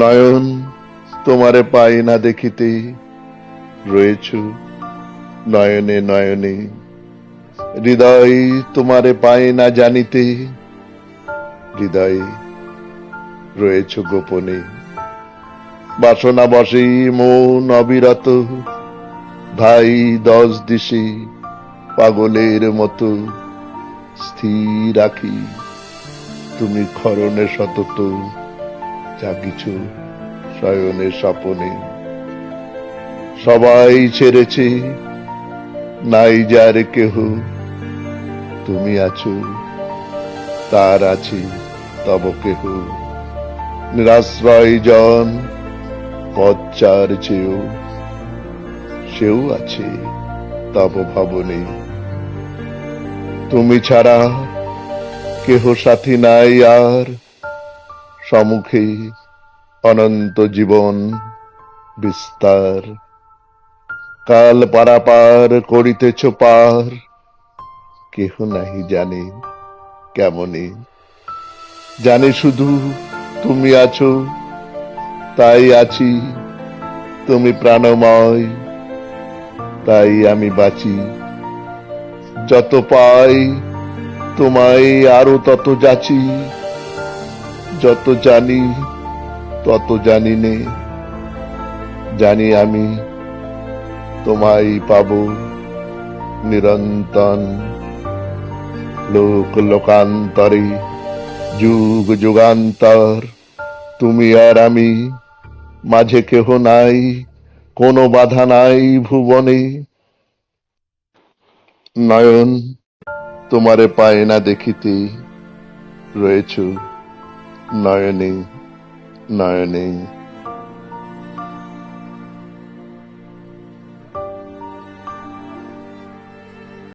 নয়ন, তোমারে পাই না দেখিতে রয়েছ। নয়নে নয়নে, হৃদয় তোমারে পাই না জানিতে হৃদয়ে রয়েছ গোপনে। বাসনা বসে মন অবিরত ধাই দশ দিশে পাগলের মতো স্থির রাখি। তুমি খরণে সতত জাগিছ শয়নে স্বপনে। সবাই ছেড়েছে, নাই যার কেহ। তুমি আছো, তার আছে তব কেহ। নিরাশ্রয় জন পচ্চার চেয়েও, সেও আছে তব ভবনে। তুমি ছাড়া কেহ সাথী নাই আর সম্মুখে অনন্ত জীবন বিস্তার। কাল পারাপার করিতেছ পার, কেহ নাহি জানে কেমনে। জানে শুধু তুমি আছো, তাই আছি, তুমি প্রাণময়, তাই আমি বাঁচি। যত পাই তোমায় আরও তত যাচি, যত জানি, তত জানি নে। জানি আমি তোমায় পাব নিরন্তন লোক লোকান্তরে, যুগ যুগান্তর। তুমি আর আমি মাঝে কেহ নাই, কোনো বাধা নাই ভুবনে। নয়ন তোমারে পায় না দেখিতে রয়েছ নয়নে নয়নে